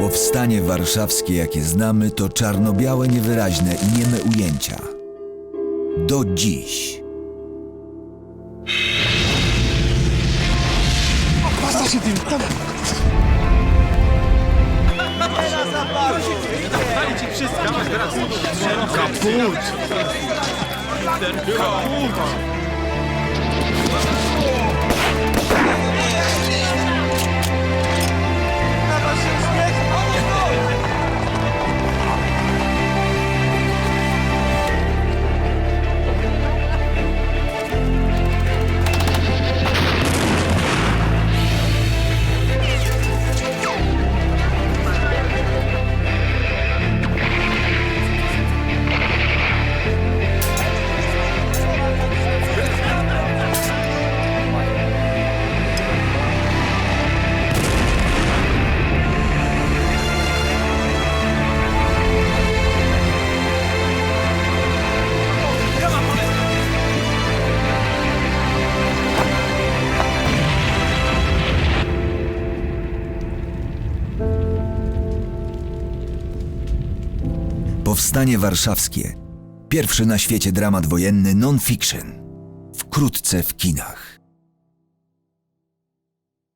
Powstanie warszawskie, jakie znamy, to czarno-białe, niewyraźne i nieme ujęcia. Do dziś. Powstanie warszawskie. Pierwszy na świecie dramat wojenny non-fiction. Wkrótce w kinach.